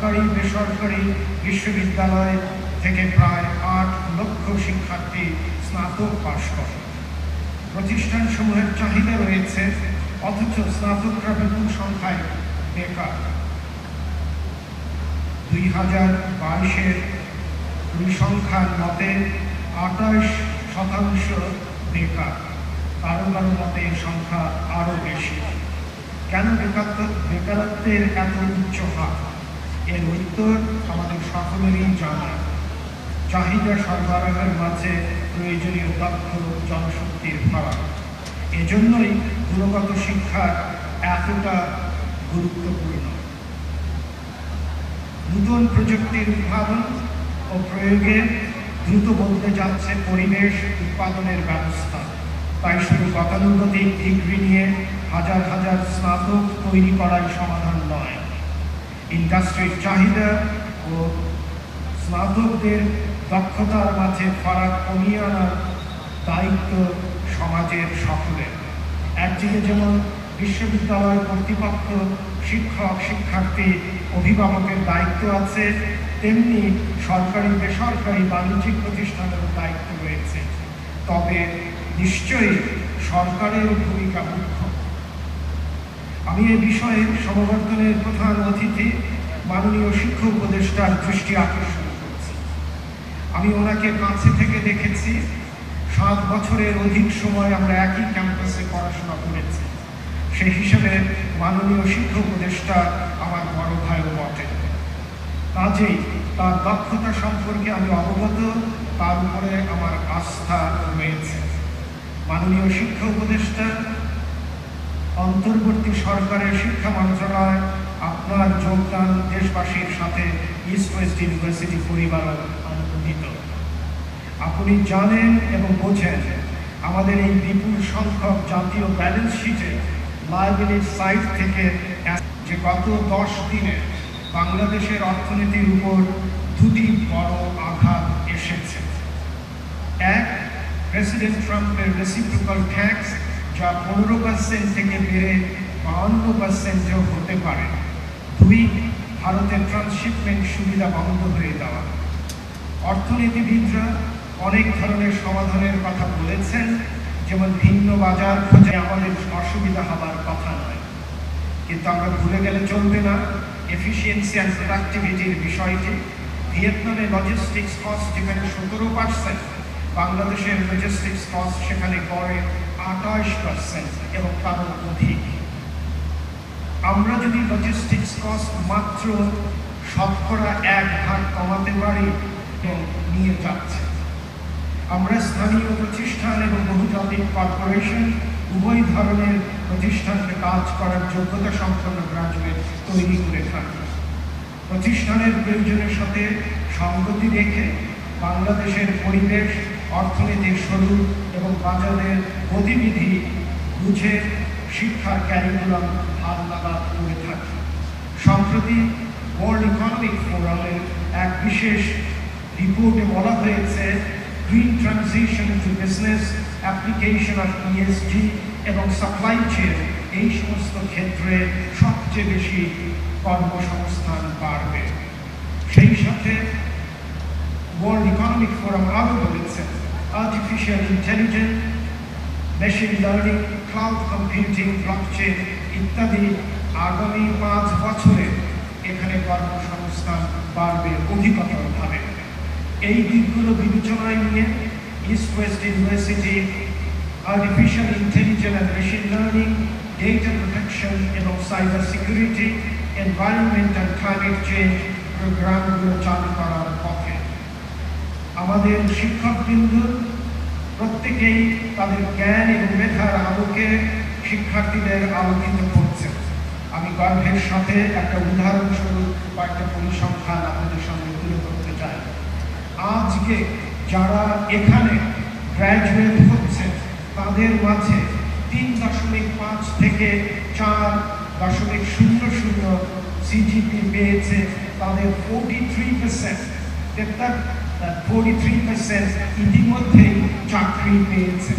সরকারি বেসরকারি বিশ্ববিদ্যালয় থেকে প্রায় আট লক্ষ শিক্ষার্থী স্নাতক পাশ করে। প্রতিষ্ঠানসমূহের চাহিদা রয়েছে, অথচ স্নাতকরা বিপুল সংখ্যায় বেকার। দুই হাজার বাইশের পরিসংখ্যান মতে আঠাশ শতাংশ বেকার। কারও কারও মতে সংখ্যা আরও বেশি। কেন বেকারত্ব বেকারত্বের এত উচ্চ হার? এর উত্তর আমাদের সকলেরই জানা। চাহিদা সরবরাহের মাঝে প্রয়োজনীয় দক্ষ জনশক্তির ফারাক এজন্যই গুণগত শিক্ষা এতটা গুরুত্বপূর্ণ। নতুন প্রযুক্তির উদ্ভাবন ও প্রয়োগে দ্রুত বলতে যাচ্ছে পরিবেশ উৎপাদনের ব্যবস্থা। তাই শুধু গতানুগতিক ডিগ্রি নিয়ে হাজার হাজার স্নাতক তৈরি করাই সমাধান নয়। ইন্ডাস্ট্রির চাহিদা ও স্নাতকদের দক্ষতার মাঝে ফারাক কমিয়ে আনার দায়িত্ব সমাজের সকলের। একদিকে যেমন বিশ্ববিদ্যালয় কর্তৃপক্ষ শিক্ষক, শিক্ষার্থী, অভিভাবকের দায়িত্ব আছে, তেমনি সরকারি, বেসরকারি বাণিজ্যিক প্রতিষ্ঠানের দায়িত্ব রয়েছে। তবে নিশ্চয়ই সরকারের ভূমিকা মুখ্য। আমি এ বিষয়ে সমবর্তনের প্রধান অতিথি মাননীয় শিক্ষক উপদেষ্টার দৃষ্টি আকর্ষণ করছি। আমি ওনাকে কাছে থেকে দেখেছি। সাত বছরের অধিক সময় আমরা একই ক্যাম্পাসে পড়াশোনা করেছি। সেই হিসেবে মাননীয় শিক্ষক উপদেষ্টা আমার বড় ভাইও বটে। কাজেই তার দক্ষতা সম্পর্কে আমি অবগত, তার উপরে আমার আস্থা রয়েছে। মাননীয় শিক্ষা উপদেষ্টা অন্তর্বর্তী সরকারের শিক্ষা মন্ত্রণালয়, আপনার যোগদান দেশবাসীর সাথে ইস্ট ওয়েস্ট ইউনিভার্সিটি পরিবারও আনন্দিত আপনি জানেন এবং বোঝেন, আমাদের এই বিপুল সংখ্যক জাতীয় ব্যালেন্স শিটে লাইব্রেরির সাইট থেকে যে গত দশ দিনে বাংলাদেশের অর্থনীতির উপর দুটি বড় আঘাত এসেছে। এক প্রেসিডেন্ট ট্রাম্পের রেসিপ্রোকাল ট্যাক্স যা পনেরো পার্সেন্ট থেকে বেড়ে বাউন্ন পার্সেন্টও হতে পারে। দুই, ভারতের ট্রান্সশিপমেন্ট সুবিধা বন্ধ হয়ে যাওয়া। অর্থনীতিবিদরা অনেক ধরনের সমাধানের কথা বলেছেন, যেমন ভিন্ন বাজার খোঁজে আমাদের অসুবিধা হবার কথা নয়। কিন্তু আমরা ভুলে গেলে চলবে না। এফিসিয়েন্সি অ্যান্ড প্রোডাক্টিভিটির বিষয়টি, ভিয়েতনামে লজিস্টিক্স কস্ট যেখানে সতেরো পার্সেন্ট বাংলাদেশের লজিস্টিক্স কস্ট সেখানে গড়ে আঠাশ পার্সেন্ট এবং তারও অধিক। আমরা যদি লজিস্টিক্স কস্ট মাত্র শতকরা এক ভাগ কমাতে পারি, তো নিয়ে যাচ্ছে। আমরা স্থানীয় প্রতিষ্ঠান এবং বহুজাতিক কর্পোরেশন উভয় ধরনের প্রতিষ্ঠানকে কাজ করার যোগ্যতা সম্পন্ন গ্রাজুয়েট তৈরি করে থাকি। প্রতিষ্ঠানের প্রয়োজনের সাথে সঙ্গতি রেখে বাংলাদেশের পরিবেশ অর্থনীতির স্বরূপ এবং বাজারের গতিবিধি বুঝে শিক্ষার ক্যারিকুলাম হাল লাগাত করে থাকে। সম্প্রতি ওয়ার্ল্ড ইকোনমিক ফোরামের এক বিশেষ রিপোর্টে বলা হয়েছে green transition to business application of ESG এবং সাপ্লাই চেন এই সমস্ত ক্ষেত্রে সবচেয়ে বেশি কর্মসংস্থান বাড়বে। সেই সাথে ওয়ার্ল্ড ইকোনমিক ফোরাম আরও বলেছে artificial intelligence machine learning cloud computing blockchain ইত্যাদি আগামী পাঁচ বছরে এখানে কর্মসংস্থান বাড়বে অধিকতরভাবে এই দিকগুলো বিবেচনায় নিয়ে East West University artificial intelligence and machine learning data protection এবং cyber security environment and climate change প্রোগ্রামগুলো চালু পথে আমাদের শিক্ষকবৃন্দ প্রত্যেকেই তাদের জ্ঞান এবং মেধার আলোকে শিক্ষার্থীদের আলোকিত করছে আমি গর্বের সাথে একটা উদাহরণস্বরূপ কয়েকটা পরিসংখ্যান আপনাদের সামনে তুলে ধরতে চাই। আজকে যারা এখানে গ্র্যাজুয়েট হচ্ছে, তাদের মাঝে তিন দশমিক পাঁচ থেকে চার দশমিক শূন্য শূন্য সিজিপি পেয়েছে, তাদের forty three percent forty three percent ইতিমধ্যেই চাকরি পেয়েছে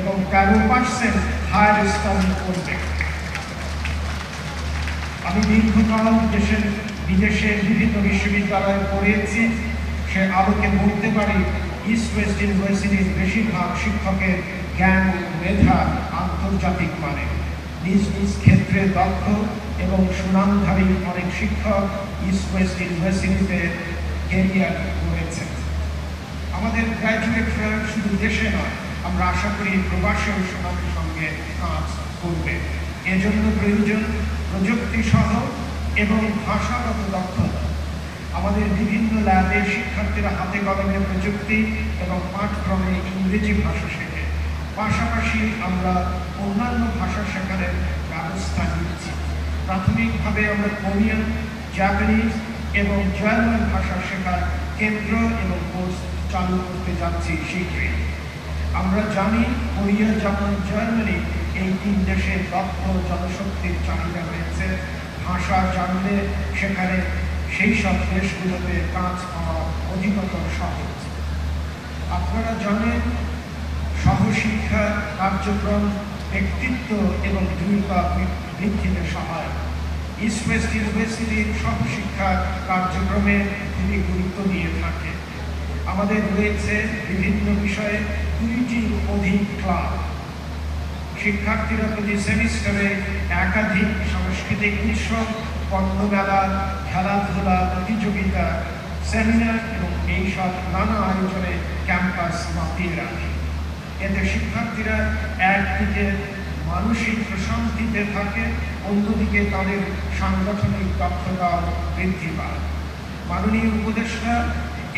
এবং তেরো পার্সেন্ট হায়ার স্টাডি করবে। আমি দীর্ঘকাল দেশের, বিদেশের বিভিন্ন বিশ্ববিদ্যালয়ে পড়িয়েছি সে আলোকে বলতে পারি ইস্ট ওয়েস্ট ইউনিভার্সিটির বেশিরভাগ শিক্ষকের জ্ঞান মেধা আন্তর্জাতিক মানে। নিজ নিজ ক্ষেত্রে দক্ষ এবং সুনামধারী অনেক শিক্ষক ইস্ট ওয়েস্ট ইউনিভার্সিটিতে কেরিয়ার করেছেন আমাদের গ্র্যাজুয়েটরা শুধু দেশে নয়, আমরা আশা করি প্রবাসেও সমাজের সঙ্গে কাজ করবে। এজন্য প্রয়োজন প্রযুক্তি সহ এবং ভাষাগত দক্ষতা। আমাদের বিভিন্ন ল্যাবে শিক্ষার্থীরা হাতে কলমে প্রযুক্তি এবং পাঠক্রমে ইংরেজি ভাষা শেখে। পাশাপাশি আমরা অন্যান্য ভাষা শেখার ব্যবস্থা নিচ্ছি। প্রাথমিকভাবে আমরা কোরিয়ান, জাপানিজ এবং জার্মান ভাষা শেখার কেন্দ্র এবং কোর্স চালু করতে যাচ্ছি শীঘ্রই। আমরা জানি, কোরিয়া জাপান জার্মানি, এই তিন দেশে দক্ষ জনশক্তির চাহিদা রয়েছে। ভাষা জানলে সেখানে সেই সব দেশগুলোতে কাজ পাওয়া অধিকতর সহজ। আপনারা জানেন, সহশিক্ষা কার্যক্রম, ব্যক্তিত্ব এবং দৃঢ়তা বৃদ্ধিতে সহায়ক। ইস্ট ওয়েস্ট ইউনিভার্সিটির সহশিক্ষা কার্যক্রমে তিনি গুরুত্ব দিয়ে থাকে আমাদের রয়েছে বিভিন্ন বিষয়ে দুইটি অধিক ক্লাব। শিক্ষার্থীরা প্রতি সেমিস্টারে একাধিক সাংস্কৃতিক উৎসব পণ্যমেলা খেলাধুলা, প্রতিযোগিতা, সেমিনার এবং এইসব নানা আয়োজনে ক্যাম্পাস মাতিয়ে রাখে। এতে শিক্ষার্থীরা একদিকে মানসিক প্রশান্তিতে থাকে, অন্যদিকে তাদের সাংগঠনিক দক্ষতা বৃদ্ধি পায়। মাননীয় উপদেষ্টা,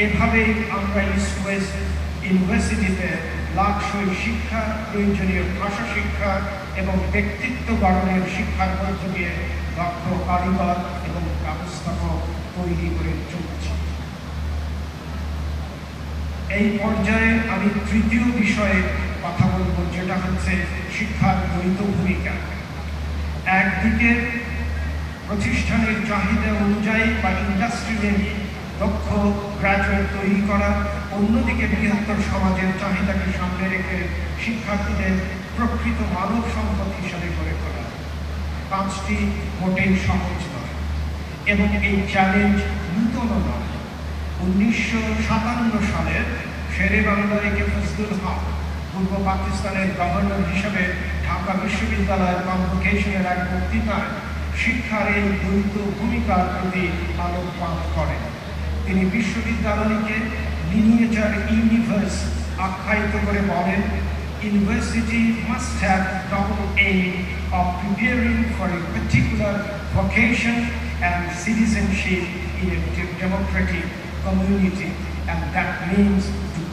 এভাবেই আমরা ইউনিভার্সিটিতে লাক্সই শিক্ষা, প্রয়োজনীয় ভাষা শিক্ষা এবং ব্যক্তিত্ব গঠনের শিক্ষার মধ্য দিয়ে দক্ষ কারিগর এবং ব্যবস্থাপক তৈরি করে চলছি। এই পর্যায়ে আমি তৃতীয় বিষয়ে কথা বলব, যেটা হচ্ছে শিক্ষার দ্বৈত ভূমিকা। একদিকে প্রতিষ্ঠানের চাহিদা অনুযায়ী বা ইন্ডাস্ট্রিয়ালি দক্ষ গ্রাজুয়েট তৈরি করা, অন্যদিকে বৃহত্তর সমাজের চাহিদাকে সামনে রেখে শিক্ষার্থীদের প্রকৃত মানব সম্পদ হিসাবে গড়ে তোলা। পাঁচটি মোটেই সহজ নয়, এবং এই চ্যালেঞ্জ নূতন নয়। উনিশশো সাতান্ন সালের শেরে বাংলা একে ফজলুল হক পূর্ব পাকিস্তানের গভর্নর হিসেবে ঢাকা বিশ্ববিদ্যালয়ের কনভোকেশনের এক বক্তৃতায় শিক্ষার এই দ্বৈত ভূমিকার প্রতি আলোকপাত করেন। তিনি বিশ্ববিদ্যালয়কে লিনিয়েচার ইউনিভার্স আখ্যায়িত করে বলেন university must have double aim of preparing for a particular vocation and citizenship in a democratic community and that means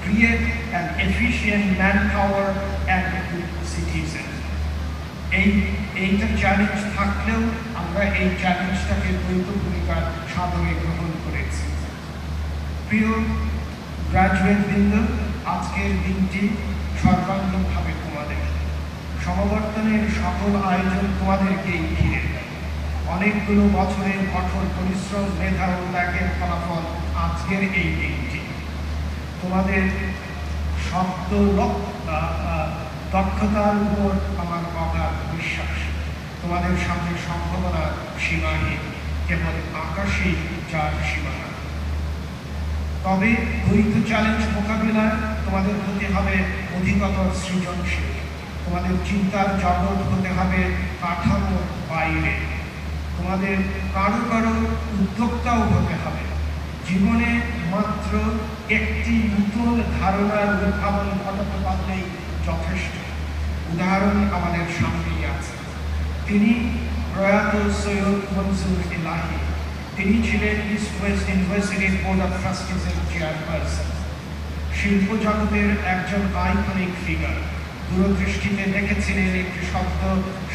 create an efficient manpower and good citizens. এই থাকলেও আমরা এই চ্যালেঞ্জটাকে দ্বৈত ভূমিকা সাধনে গ্রহণ করেছি। প্রিয় গ্রাজুয়েট বৃন্দ, আজকের দিনটি সর্বাঙ্গীনভাবে তোমাদের, সমাবর্তনের সকল আয়োজন তোমাদেরকেই ঘিরে। অনেকগুলো বছরের কঠোর পরিশ্রম, মেধা ও ত্যাগের ফলাফল আজকের এই দিনটি। তোমাদের শব্দ দক্ষতার উপর আমার অগাধ বিশ্বাস। তোমাদের সামনে সম্ভাবনা সীমাহীন কেবল আকাশই যার সীমানা। তবে দ্বৈত চ্যালেঞ্জ মোকাবিলায় তোমাদের হতে হবে অধিকতর সৃজনশীল। তোমাদের চিন্তার জগৎ হতে হবে কাঠামো বাইরে। তোমাদের কারও কারও উদ্যোক্তাও হতে হবে। জীবনে মাত্র একটি নতুন ধারণার উদ্ভাবন ঘটাতে পারলেই যথেষ্ট। উদাহরণ আমাদের সামনেই আছে। তিনি প্রয়াত সৈয়দ মনসুর ইলাহি। তিনি ছিলেন ইস্ট ওয়েস্ট ইউনিভার্সিটির বোর্ড অফ ট্রাস্টিজের চেয়ারপারসন শিল্প জগতের একজন আইকনিক ফিগার দূরদৃষ্টিতে দেখেছিলেন একটি শব্দ,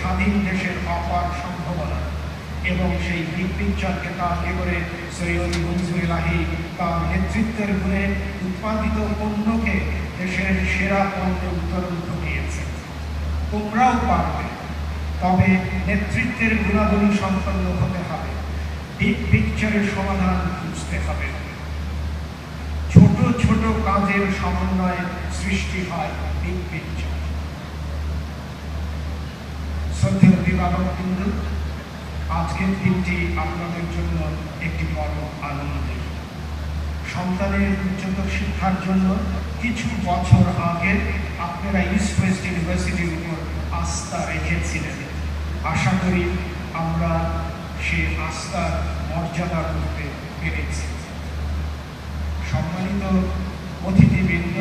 স্বাধীন দেশের অপার সম্ভাবনা। এবং সেই বিগ পিকচারকে তাকে করে সৈয়দ মঞ্জুর লাহি তার নেতৃত্বের গুণে উৎপাদিত পণ্যকে দেশের সেরা পণ্যে উত্তরণ ঘটিয়েছে। তোমরাও পারবে, তবে নেতৃত্বের গুণাবলী সম্পন্ন হতে হবে। বিগ পিকচারের সমাধান খুঁজতে হবে। ছোট ছোট কাজের সমন্বয়ে সৃষ্টি হয় বিগ পিকচার শ্রদ্ধেয় অভিভাবক বিন্দু আজকের দিনটি আপনাদের জন্য একটি বড় আনন্দের সন্তানের উচ্চতর শিক্ষার জন্য কিছু বছর আগে আপনারা ইস্ট ওয়েস্ট ইউনিভার্সিটির উপর আস্থা রেখেছিলেন। আশা করি আমরা সেই আস্থার মর্যাদা করতে পেরেছি। সম্মানিত অতিথিবৃন্দ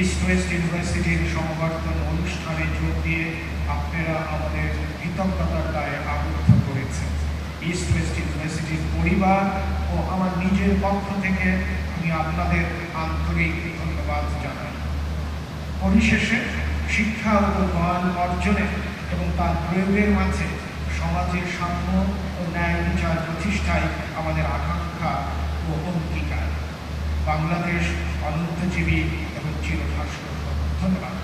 ইস্ট ওয়েস্ট ইউনিভার্সিটির সংবর্ধন অনুষ্ঠানে যোগ দিয়ে আপনারা আমাদের কৃতজ্ঞতার দায়ে করেছেন ইস্ট ওয়েস্ট ইউনিভার্সিটির পরিবার ও আমার নিজের পক্ষ থেকে আমি আপনাদের আন্তরিক ধন্যবাদ জানাই। পরিশেষে শিক্ষা ও জ্ঞান অর্জনে এবং তার প্রয়োগের মাঝে সমাজের সাম্য ও ন্যায় বিচার প্রতিষ্ঠায় আমাদের আকাঙ্ক্ষা ও অঙ্গীকার। বাংলাদেশ অনন্তজীবী এবং চিরভাস্কর। ধন্যবাদ।